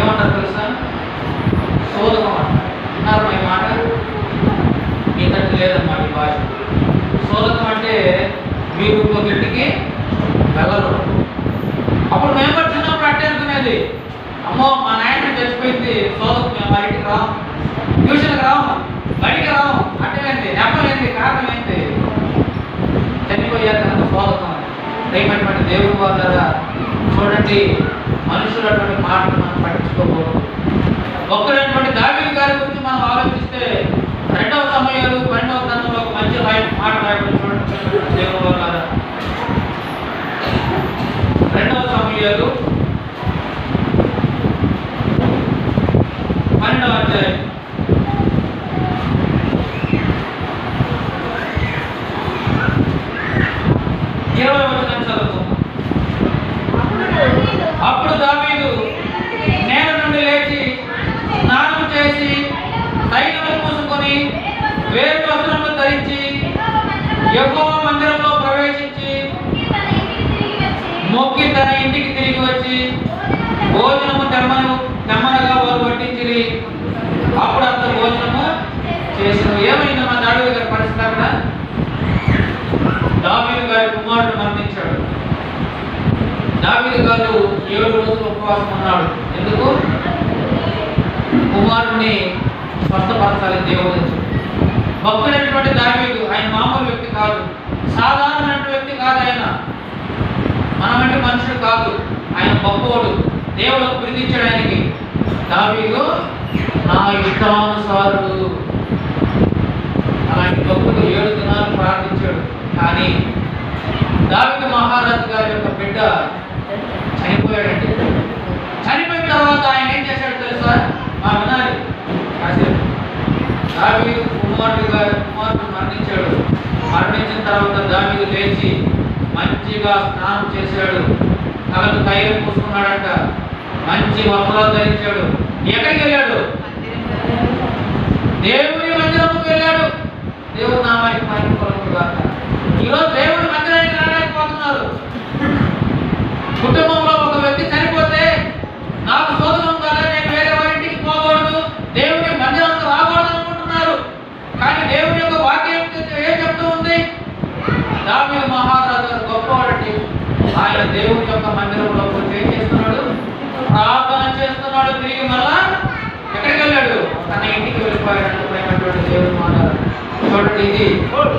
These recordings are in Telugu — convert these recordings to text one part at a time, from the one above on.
ఏమంటారు తెలుసా? శోధకం అంటారు. విన్నారు ఈ మాట? మీ తట్టు లేదమ్మా ఈ భాష. శోధకం అంటే మీరు ఇంకొకటికి వెళ్ళరు. అప్పుడు మేము చిన్నప్పుడు అట్టే అనుకునేది. అమ్మో మా నాయన చచ్చిపోయింది. శోధకం మేము బయటికి రావు ట్యూషన్కి రావు బయటికి రావు అట్టేంటి నెప్పలేంటి కారణం ఏంటి చనిపోయారు కనుక శోధకం దయమైనటువంటి దేవుడు వాళ్ళ చూడండి మనుషులు అటువంటి మాటలు మనం పట్టించుకోకూడదు. ఒక్కరైనటువంటి దావీదు గారి గురించి మనం ఆలోచిస్తే రెండవ సమయాలు పన్నెండవ గ్రంథంలో ఒక మంచి మాట రాయబడి చూడండి. రెండవ సమయాలు పన్నెండవ అధ్యాయం. యహోవ మందిరంలో ప్రవేశించి మొక్కి తన ఇంటికి తిరిగి వచ్చి భోజనము తెమ్మను తెమ్మనగా వారు వడ్డించిరి. అప్పుడు అంత భోజనము చేసిన ఏమైంది? మన అడవి గారి పరిస్థితి అక్కడ? దావీదు గారి కుమారుడు మరణించాడు. దావీదు గారు ఏడు రోజులు ఉపవాసం ఉన్నాడు. ఎందుకు? కుమారుడిని స్వస్థపరచాలి దేవుడు భక్తుడైనటువంటి దావీదు ఆయన మామూలు వ్యక్తి కాదు. సాధారణమైన వ్యక్తి కాదు ఆయన. మనమంటే మనుషుడు కాదు. ఆయన గొప్పవాడు దేవుడు ప్రీతించడానికి ఆయనకి. దావీదు నా ఇష్టానుసారుడు. అలాంటి భక్తుడు ఏడు దినాలు ప్రార్థించాడు. కానీ దావిదు మహారాజు గారి యొక్క బిడ్డ చనిపోయాడంటే చనిపోయిన తర్వాత ఆయన ఏం చేశాడు తెలుసా మా వినాలి కాసేపు దావీదు కుమారుడిగా కుమారుడు మరణించాడు. మరణించిన తర్వాత దావీదు లేచి మంచిగా స్నానం చేశాడు. తలకు తైలం పూసుకున్నాడంట. మంచి వస్త్రాలు ధరించాడు. ఎక్కడికి వెళ్ళాడు? దేవుని మందిరంకి వెళ్ళాడు. దేవుడు నామానికి మహిమ కలుగును గాక ఈరోజు దేవుని మందిరానికి రాలేకపోతున్నారు కుటుంబంలో ఒక వ్యక్తి చనిపోతే నాకు శోధనం కదా నేను వేరే వారింటికి పోకూడదు దేవుని మందిరానికి రాకూడదు అనుకుంటున్నారు కానీ దేవుని యొక్క వాక్యం ఏం చెప్తూ ఉంది దావీదు మహారాజు గారు గొప్పవాడండి. ఆయన దేవుని యొక్క మందిరంలో వచ్చి ఏం చేస్తున్నాడు? ప్రార్థన చేస్తున్నాడు. తిరిగి మళ్ళా ఎక్కడికి వెళ్ళాడు? తన ఇంటికి వెళ్ళిపోయాడు ప్రేమటువంటి దేవుడు మాట చూడండి ఇది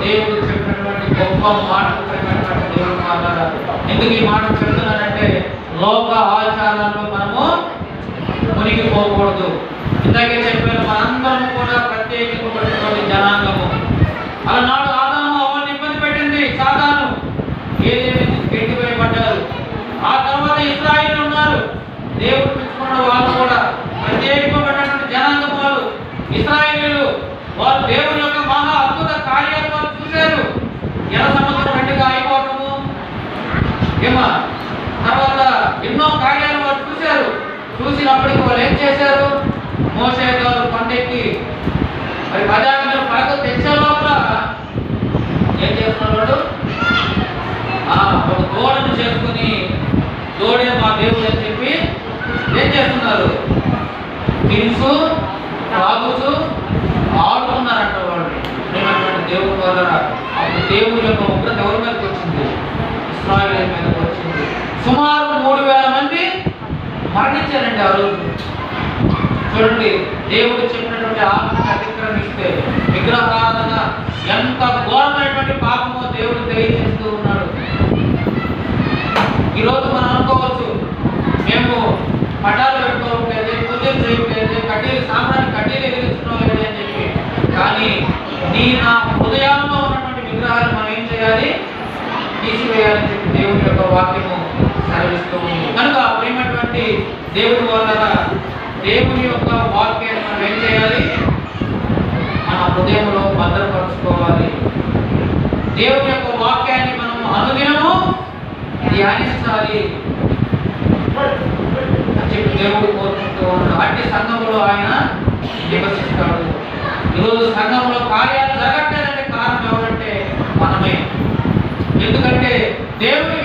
దేవుడు చెప్పినటువంటి గొప్ప మాట ప్రేమటువంటి దేవుడు మాట ఎందుకు ఈ మాట చెప్తున్నానంటే లోక ఆచారాల్లో మనము మునిగిపోకూడదు. తర్వాత ఇస్రాయిల్ ఉన్నారు. దేవుడు పిలుచుకున్న వాళ్ళు కూడా ప్రత్యేకమైనటువంటి జనాంగం వాళ్ళు. ఇస్రాయిలీలు వారు దేవుని యొక్క మహా అద్భుత కార్యాలు వారు చూశారు. ఎలా సంవత్సరం రెండుగా అయిపోవటము. ఏమా? తర్వాత ఎన్నో కార్యాలు వారు చూశారు. చూసినప్పటికీ వాళ్ళు ఏం చేశారు? మోసే గారు పండెక్కి మరి పదార్థాలు పడక తెచ్చే లోపల ఏం చేస్తున్నాడు ఆ ఒక గోడను చేసుకుని దూడే మా దేవుడు అని చెప్పి ఏం చేస్తున్నారు? తినుసు తాగుతూ ఆడుతున్నారంట వాళ్ళు. ప్రేమటువంటి దేవుని వల్ల అప్పుడు దేవుని యొక్క ఉగ్రత ఎవరి మీదకి వచ్చింది? ఇస్రాయల్ మీదకి వచ్చింది. సుమారు మూడు వేల మంది మరణించారండి ఆ రోజు. చూడండి దేవుడు చెప్పినటువంటి ఆత్మ అతిక్రమిస్తే విగ్రహారాధన ఎంత ఘోరమైనటువంటి పాపమో దేవుడు తెలియజేస్తూ ప్రేమటువంటి దేవుని వల్ల దేవుని యొక్క వాక్యాన్ని మనం ఏం చేయాలి? మన హృదయంలో భద్రపరచుకోవాలి. దేవుని యొక్క వాక్యాన్ని మనం అనుదినము ధ్యానించాలి. చెప్పి దేవుడు కోరుకుంటూ ఉన్నాడు. అట్టి సంఘంలో ఆయన నివసిస్తాడు. ఈరోజు సంఘంలో కార్యాలు జరగట్లేదంటే కారణం ఎవరంటే మనమే. ఎందుకంటే దేవుని